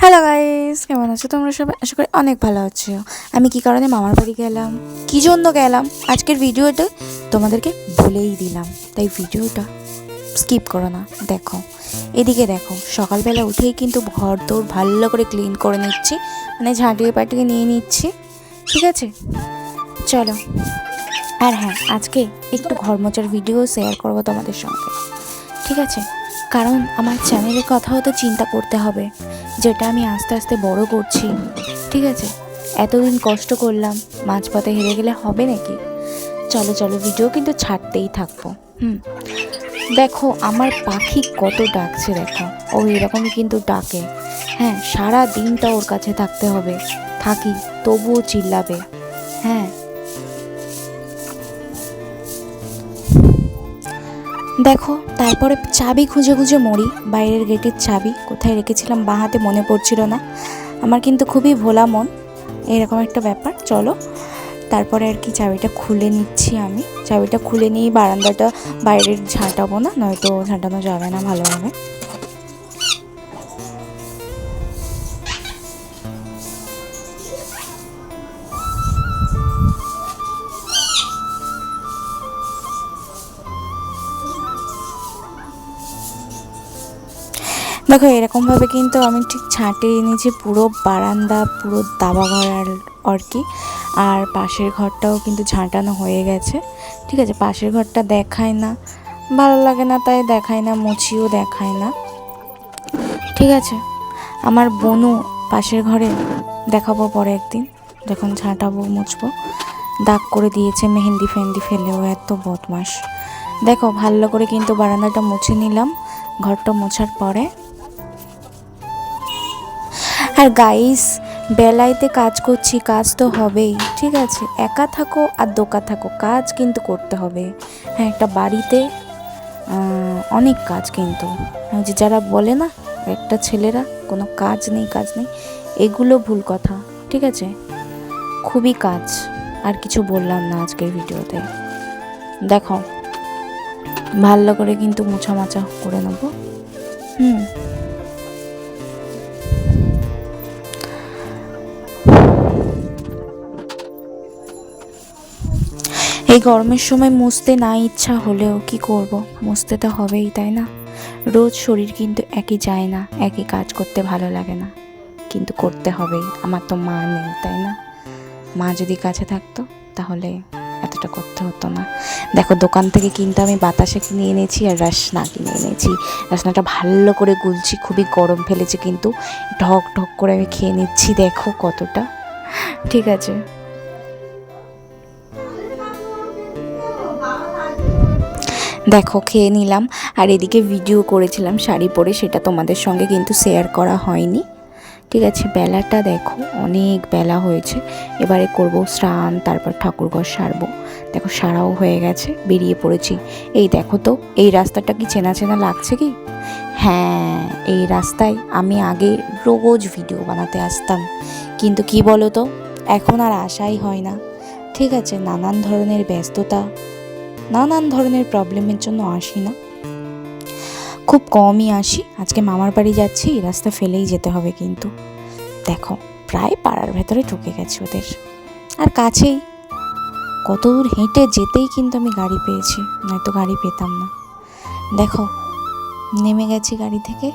Hello guys কেমন আছো? তোমরা সবাই আশা করি অনেক ভালো আছো। আমি কি কারণে মামার বাড়ি গেলাম? কি জন্য গেলাম? আজকের ভিডিওটা তোমাদেরকে বলেই দিলাম। তাই ভিডিওটা স্কিপ করো না। দেখো। এদিকে দেখো, সকালবেলা উঠেই কিন্তু ঘর দৌড় ভালো করে ক্লিন করে নিচ্ছি। মানে ঝাঁটিয়ে পাটিয়ে নিয়ে নিচ্ছি। ঠিক আছে? চলো। আর হ্যাঁ আজকে একটু ঘর মোচার ভিডিও শেয়ার করব তোমাদের সঙ্গে। ঠিক আছে? কারণ আমার চ্যানেলের কথাও তো চিন্তা করতে হবে, যেটা আমি আস্তে আস্তে বড় করছি। ঠিক আছে? এতদিন কষ্ট করলাম, মাঝপথে হেরে গেলে হবে নাকি? চলো চলো ভিডিও কিন্তু ছাড়তেই থাকব। হুম। দেখো, আমার পাখি কত ডাকছে, দেখো। ও এরকমই কিন্তু ডাকে। হ্যাঁ সারা দিনটা ওর কাছে থাকতে হবে। থাকি, তবুও চিল্লাবে। হ্যাঁ। দেখো, তারপরে চাবি খুঁজে খুঁজে মরি। বাইরের গেটের চাবি, কোথায় রেখেছিলাম বাঁ হাতে মনে পড়ছিল না। আমার কিন্তু খুবই ভোলা মন। এরকম একটা ব্যাপার, চলো। তারপরে আর কি চাবিটা খুলে নিচ্ছি আমি। চাবিটা খুলে নিয়ে বারান্দাটা বাইরের ঝাঁটাবো না, নয়তো ঝাঁটানো যাবে না ভালোভাবে। দেখো, এরকমভাবে কিন্তু আমি ঠিক ছাঁটিয়ে নিয়েছি পুরো বারান্দা, পুরো দাবা ঘর আর আর কি। আর পাশের ঘরটাও কিন্তু ঝাঁটানো হয়ে গেছে। ঠিক আছে, পাশের ঘরটা দেখায় না। ভালো লাগে না, তাই দেখায় না, মুছিও দেখায় না। ঠিক আছে, আমার বনু পাশের ঘরে দেখাবো পরে একদিন, যখন ঝাঁটাবো, মুছবো। দাগ করে দিয়েছে, মেহেন্দি ফেন্দি ফেলেও এত বদমাস দেখো, ভালো করে কিন্তু বারান্দাটা মুছে নিলাম, ঘরটা মোছার পরে। আর গাইস বেলাইতে কাজ করছি, কাজ তো হবেই, ঠিক আছে? একা থাকো আর দোকা থাকো, কাজ কিন্তু করতে হবে। হ্যাঁ একটা বাড়িতে অনেক কাজ কিন্তু। যে যারা বলে না, একটা ছেলেরা, কোনো কাজ নেই কাজ নেই, এগুলো ভুল কথা, ঠিক আছে? খুবই কাজ, আর কিছু বললাম না আজকের ভিডিওতে। দেখো, ভালো করে কিন্তু মোছা মাচা করে নেব। হুম। এই গরমের সময় মুছতে না ইচ্ছা হলেও কি করব? মুছতে তো হবেই, তাই না? রোজ শরীর কিন্তু একই যায় না, একই কাজ করতে ভালো লাগে না। কিন্তু করতে হবেই, আমার তো মা নেই, তাই না? মা যদি কাছে থাকতো, তাহলে এতটা করতে হতো না। দেখো, দোকান থেকে কিন্তু আমি বাতাসে কিনে এনেছি আর রাসনা কিনে এনেছি। রাসনাটা ভালো করে গুলছি, খুবই গরম ফেলেছে কিন্তু। ঢক ঢক করে আমি খেয়ে নিচ্ছি, দেখো কতটা। ঠিক আছে। দেখো, খেয়ে নিলাম। আর এদিকে ভিডিও করেছিলাম শাড়ি পরে, সেটা তোমাদের সঙ্গে কিন্তু শেয়ার করা হয়নি। ঠিক আছে, বেলাটা দেখো, অনেক বেলা হয়েছে। এবারে করব স্নান, তারপর ঠাকুরঘর সারবো। দেখো, সারাও হয়ে গেছে, বেরিয়ে পড়েছি। এই দেখো তো, এই রাস্তাটা কি চেনা চেনা লাগছে কি? হ্যাঁ এই রাস্তায় আমি আগে রোজ ভিডিও বানাতে আসতাম। কিন্তু কি বলো তো এখন আর আশাই হয় না। ঠিক আছে, নানান ধরনের ব্যস্ততা নানান ধরনের প্রবলেমের জন্য আসি না। খুব কমই আসি। আজকে মামার বাড়ি যাচ্ছি রাস্তা ফেলেই যেতে হবে কিন্তু। দেখো, প্রায় পাড়ার ভেতরে ঢুকে গেছে ওদের। আর কাছেই। কত দূর হেঁটে যেতেই কিন্তু আমি গাড়ি পেয়েছি, নয়তো গাড়ি পেতাম না। দেখো, নেমে গেছি গাড়ি থেকে।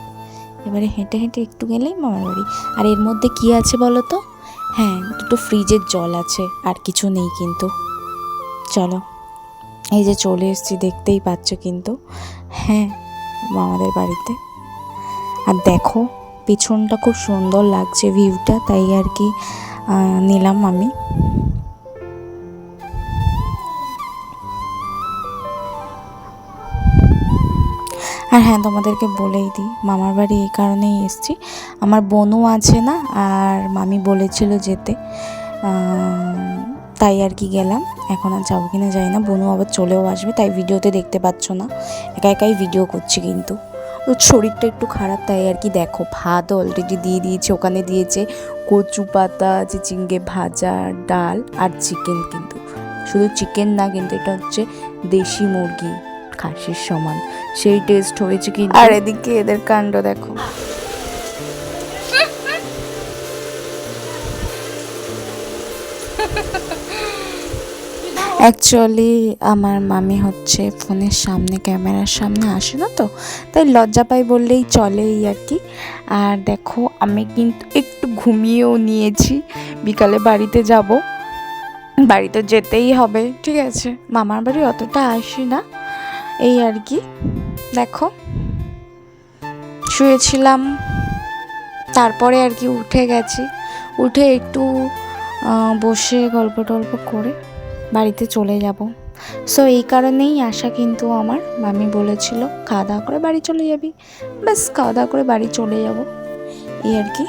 এবারে হেঁটে হেঁটে একটু গেলেই মামার বাড়ি। আর এর মধ্যে কি আছে বলো তো? হ্যাঁ দুটো ফ্রিজের জল আছে, আর কিছু নেই কিন্তু। চলো। এই যে চলে এসেছি, দেখতেই পাচ্ছ কিন্তু। হ্যাঁ মামাদের বাড়িতে। আর দেখো, পিছনটা খুব সুন্দর লাগছে ভিউটা তাই আর কি নিলাম আমি। আর হ্যাঁ তোমাদেরকে বলেই দিই, মামার বাড়ি এই কারণেই এসেছি। আমার বোনও আছে না, আর মামি বলেছিল যেতে। তাই আর কি গেলাম। এখন আর যাব কিনা যাই না। বোনু আবার চলেও আসবে, তাই ভিডিওতে দেখতে পাচ্ছ না। একা একাই ভিডিও করছি কিন্তু। ওর শরীরটা একটু খারাপ, তাই আর কি দেখো ভাত অলরেডি দিয়ে দিয়েছে, ওখানে দিয়েছে কচু পাতা, চিচিঙ্গে ভাজা, ডাল আর চিকেন কিন্তু। শুধু চিকেন না, কিন্তু এটা হচ্ছে দেশি মুরগি, খাসির সমান। সেই টেস্ট হয়েছে কি আর এদিকে এদের কাণ্ড দেখো। অ্যাকচুয়ালি আমার মামি হচ্ছে ফোনের সামনে, ক্যামেরার সামনে আসে না তো, তাই লজ্জা পাই বললেই চলে এই আর কি। আর দেখো, আমি কিন্তু একটু ঘুমিয়েও নিয়েছি। বিকালে বাড়িতে যাব। বাড়িতে যেতেই হবে, ঠিক আছে? মামার বাড়ি অতটা আসি না। এই আর কি। দেখো, শুয়েছিলাম, তারপরে আর কি উঠে গেছি। উঠে একটু বসে গল্প টল্প করে বাড়িতে চলে যাব। সো এই কারণেই আশা কিন্তু আমার, মামি বলেছিল, খাওয়া দাওয়া করে বাড়ি চলে যাবি। ব্যাস, খাওয়া দাওয়া করে বাড়ি চলে যাব। এই আর কি।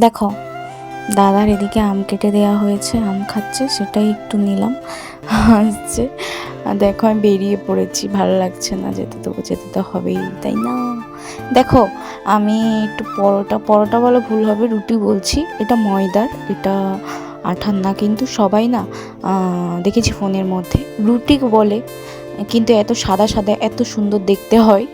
দেখো, দাদার এদিকে আম কেটে দেওয়া হয়েছে, আম খাচ্ছে, সেটাই একটু নিলাম। হাসছে দেখো, আমি বেরিয়ে পড়েছি, ভালো লাগছে না, যেতে তো যেতে তো হবেই, তাই না? দেখো আমি একটু পরোটা পরোটা বলা ভুল হবে, রুটি বলছি। এটা ময়দার, এটা আঠার না, কিন্তু সবাই না দেখেছি ফোনের মধ্যে। রুটি বলে, কিন্তু এত সাদা সাদা, এত সুন্দর দেখতে হয়।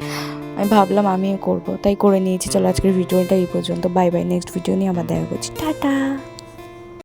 আমি ভাবলাম আমিও করব, তাই করে নিয়েছি। চলো আজকের ভিডিওটা এই পর্যন্ত। বাই বাই, নেক্সট ভিডিও নিয়ে আবার দেখা করছি টাটা।